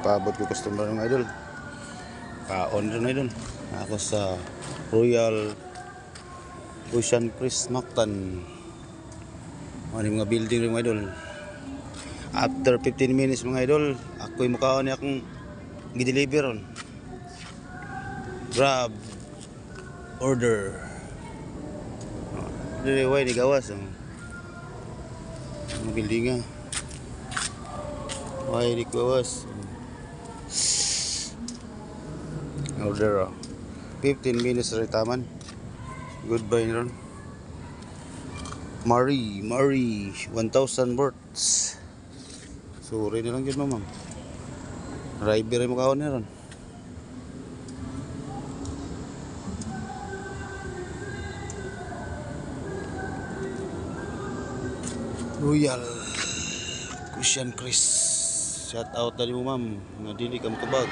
paabot ko customer ng idol. Kaon rin idol. Ako sa Royal Ocean Crest Mactan. Ano mga building rin mga idol. After 15 minutes mga idol, ako yung mukhaon niya akong gideliver ron. Grab order. Dili way ni gawas ang mga building nga. Way ni gawas. Order ah. 15 minutes rin taman. Goodbye ron. Marie, Marie, 1,000 words. Sorry na lang yun, ma'am. Driver mo kaon na ron. Royal Christian Chris. Shout out tadi mo, ma'am. Nga dili ka makabag.